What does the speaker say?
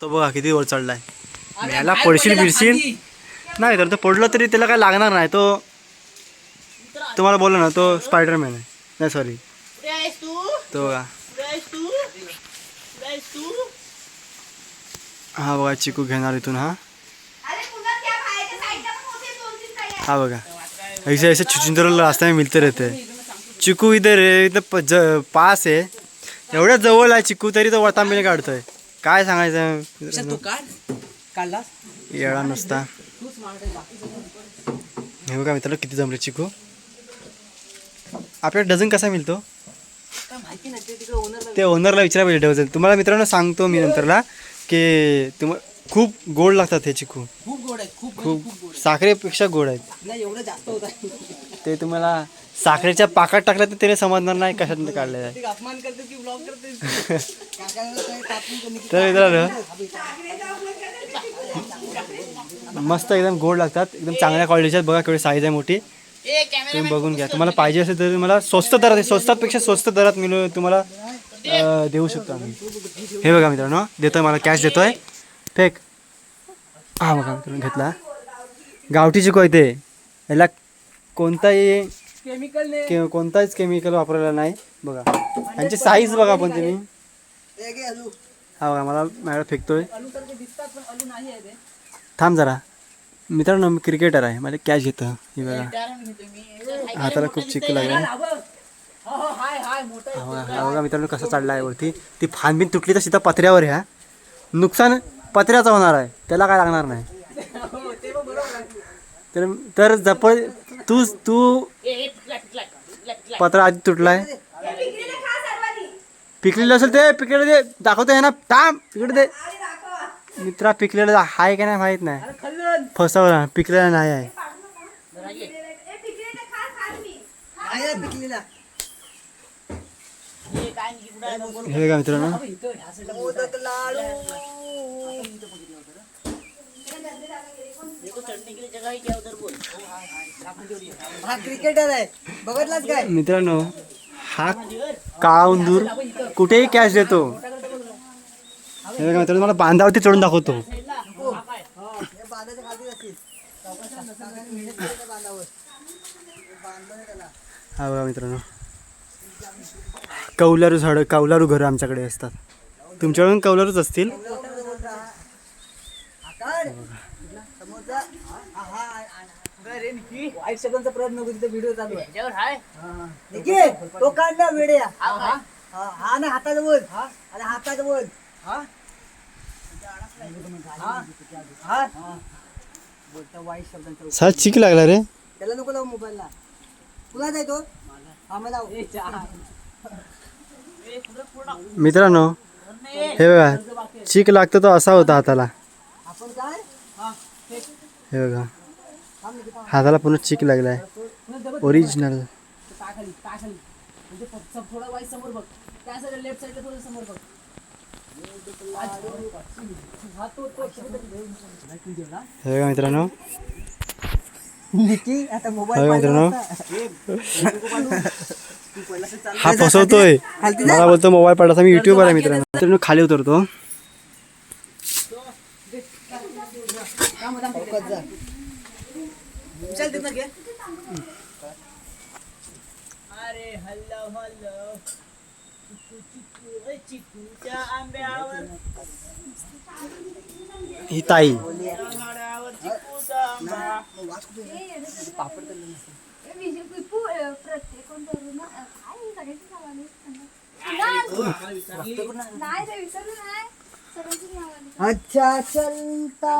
तो बघा किती वर चढलाय. याला पडशील बिडशील? नाही तर तो पडलो तरी त्याला काय लागणार नाही. तो तुम्हाला बोललो ना तो स्पायडरमॅन आहे. नाही सॉरी तू? बघा. हा बघा चिकू घेणार इथून हा. हा बघा. ऐसे ऐसे छुचुंदर रास्ता मिलते रहते. हैं चिकू इधर आहे इथं ज- पास आहे. एवढ्या जवळ आहे चिकू तरी तो वटांबिले काढतोय. काय सांगायचं? तू काढ. काढला? येळा नसता. हे बघा मित्रांनो किती जमले चिकू. आपल्याला डझन कसा मिळतो? ते ओनरला विचारायला पाहिजे डझन. तुम्हाला मित्रांनो सांगतो मी नंतरला की तुम खूप गोड लागतात हे चिकू. खूप गोड आहे खूप म्हणजे साखरेपेक्षा गोड आहेत. ते तुम्हाला साखरेच्या पाकात टाकलं तर त्याने समजणार नाही कशात काढले आहे. कमी तर मित्रांनो मस्त एकदम गोड लागतात. एकदम चांगल्या क्वालिटीच्या बघा केवढी साईज आहे मोठी. तुम्ही बघून घ्या. तुम्हाला पाहिजे असेल तर मला स्वस्त दरात स्वस्तापेक्षा स्वस्त दरात मिळू तुम्हाला देऊ शकतो आम्ही. हे बघा मित्रांनो देतोय मला कॅश देतोय. फेक. हा बघा मित्रांनो घेतला. गावठी चिकू आहे ते याला कोणताही केमिकल ने के कोणताच केमिकल वापरलेला नाही. बघा. यांची साईज बघा पण तुम्ही. हा बघा मला मॅडम फेकतोय. अलू सारखे दिसतात पण अलू नाही आहे ते थांब जरा. मित्रांनो मी क्रिकेटर आहे. मला कॅच घेतं. हे बघा. हाताला खूप चिकू लागला. हो हो हाय हाय मोठा हा बघा हा बघा मित्रांनो कसं चढला आहे वरती. ती फान बिन तुटली तर सीधा पत्र्यावर ह्या नुकसान पत्र्याचं होणार आहे. त्याला काय लागणार नाही. हो ते पण बरोबर आहे. तर तर जप तू तू पत्र आधी तुटलाय. पिकलेलं असेल ते पिकलेलं दे. दाखवतो आहे ना थांब इकडे दे. मित्रा पिकलेलं आहे का नाही माहीत नाही. फसवला. पिकलेलं नाही आहे. पिकलेला हे नाही आहे हे मित्रांनो. ही क्या उधर बोल क्रिकेटर आहे. बघितलाच काय? मित्रांनो हा काळा उंदूर? कुठेही कॅच देतो. हे बघा मित्रांनो मला बांधावरती चढून दाखवतो. हे हा बघा मित्रांनो. कौलारू झाडं कौलारू घरं आमच्याकडे असतात. तुमच्याकडून कौलारूच असतील आकार समोरचा हा हा वाईट सेकंडचा प्रयत्न नको तिथे व्हिडिओ चालू आहे. हाय. निकी तो काढला वेडे हा हा. हा हा ना हाताचा बोल हा. आणि हाताचा बोल हा. हा. हा. बोलता वाईट शब्दांचा लागला रे. त्याला नको लावू मोबाईलला. तुला जाय तो. हा मला मित्रांनो हे बघा चिक लागतो तो असा होता हाताला. आपण काय? हे बघा. हाताला पूर्ण चिक लागलाय. ओरिजिनल म्हणजे हा हे मित्रांनो. निकी आता हे मोबाईल बघा मित्रांनो. हा फसवतोय. मला बोलतो मोबाईल पडला मी युट्यूबर आहे मित्रांनो. मित्रांनो खाली उतरतो. चल तिथं घे. अरे हल्लो हल्लो. चिकू चिकू ए चिकूच्या आंब्यावर. ही ताई. अच्छा चलता.